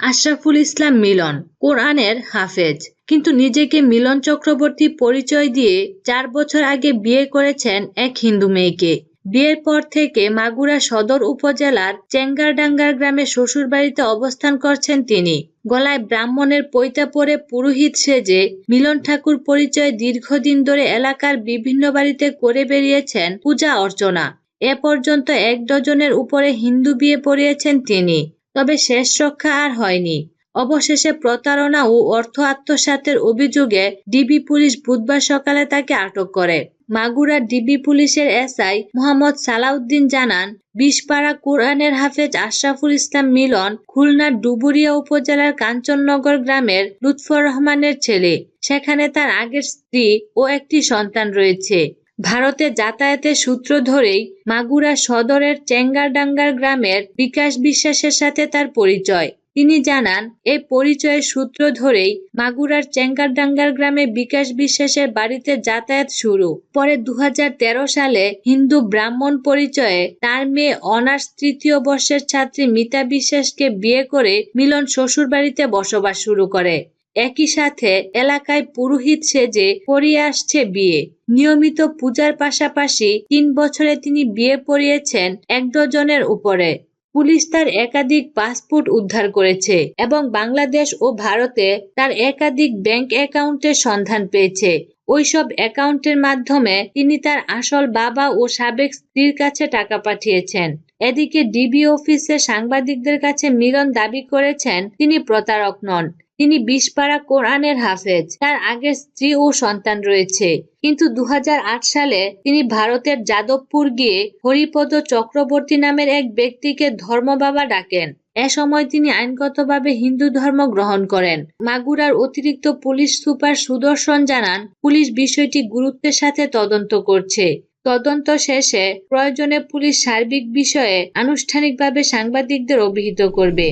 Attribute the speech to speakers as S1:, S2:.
S1: আশরাফুল ইসলাম মিলন, কোরআনের হাফেজ। কিন্তু নিজেকে মিলন চক্রবর্তী পরিচয় দিয়ে চার বছর আগে বিয়ে করেছেন এক হিন্দু মেয়েকে। বিয়ের পর থেকে মাগুরা সদর উপজেলার চেঙ্গারডাঙ্গার গ্রামে শ্বশুরবাড়িতে অবস্থান করছেন তিনি। গলায় ব্রাহ্মণের পৈতা পরে পুরোহিত সেজে মিলন ঠাকুর পরিচয় দীর্ঘদিন ধরে এলাকার বিভিন্ন বাড়িতে করে বেরিয়েছেন পূজা অর্চনা। এ পর্যন্ত এক ডজনের উপরে হিন্দু বিয়ে পড়িয়েছেন তিনি। তবে শেষ রক্ষা আর হয়নি। অবশেষে প্রতারণা ও অর্থ আত্মসাতের অভিযোগে ডিবি পুলিশ বুধবার সকালে তাকে আটক করে। মাগুরা ডিবি পুলিশের এসআই মোহাম্মদ সালাউদ্দিন জানান বিষপাড়া কোরআনের হাফেজ আশরাফুল ইসলাম মিলন খুলনার ডুবুরিয়া উপজেলার কাঞ্চননগর গ্রামের লুৎফর রহমানের ছেলে। সেখানে তার আগের স্ত্রী ও একটি সন্তান রয়েছে। ভারতে যাতায়াতের সূত্র ধরেই মাগুরা সদরের চেঙ্গারডাঙ্গার গ্রামের বিকাশ বিশ্বাসের সাথে তার পরিচয়। তিনি জানান এই পরিচয়ের সূত্র ধরেই মাগুরার চেঙ্গারডাঙ্গার গ্রামে বিকাশ বিশ্বাসের বাড়িতে যাতায়াত শুরু। পরে দু হাজার তেরো সালে হিন্দু ব্রাহ্মণ পরিচয়ে তার মেয়ে অনার্স তৃতীয় বর্ষের ছাত্রী মিতা বিশ্বাসকে বিয়ে করে মিলন শ্বশুর বাড়িতে বসবাস শুরু করে। একই সাথে এলাকায় পুরোহিত সেজে পড়িয়ে আসছে বিয়ে। নিয়মিত পূজার পাশাপাশি তিন বছরে তিনি বিয়ে পড়িয়েছেন এক ডজনের উপরে। পুলিশ তার একাধিক পাসপোর্ট উদ্ধার করেছে এবং বাংলাদেশ ও ভারতে তার একাধিক ব্যাংক অ্যাকাউন্টের সন্ধান পেয়েছে। ওইসব অ্যাকাউন্টের মাধ্যমে তিনি তার আসল বাবা ও সাবেক স্ত্রীর কাছে টাকা পাঠিয়েছেন। এদিকে ডিবি অফিসে সাংবাদিকদের কাছে মিলন দাবি করেছেন, তিনি প্রতারক নন। তিনি বিষপাড়া কোরআনের হাফেজ। তার আগের স্ত্রী ও সন্তান রয়েছে। কিন্তু দু হাজার আট সালে তিনি ভারতের যাদবপুর গিয়ে হরিপদ চক্রবর্তী নামের এক ব্যক্তিকে ধর্মবাবা ডাকেন। এ সময় তিনি আইনগতভাবে হিন্দু ধর্ম গ্রহণ করেন। মাগুরার অতিরিক্ত পুলিশ সুপার সুদর্শন জানান, পুলিশ বিষয়টি গুরুত্বের সাথে তদন্ত করছে। তদন্ত শেষে প্রয়োজনে পুলিশ সার্বিক বিষয়ে আনুষ্ঠানিকভাবে সাংবাদিকদের অভিহিত করবে।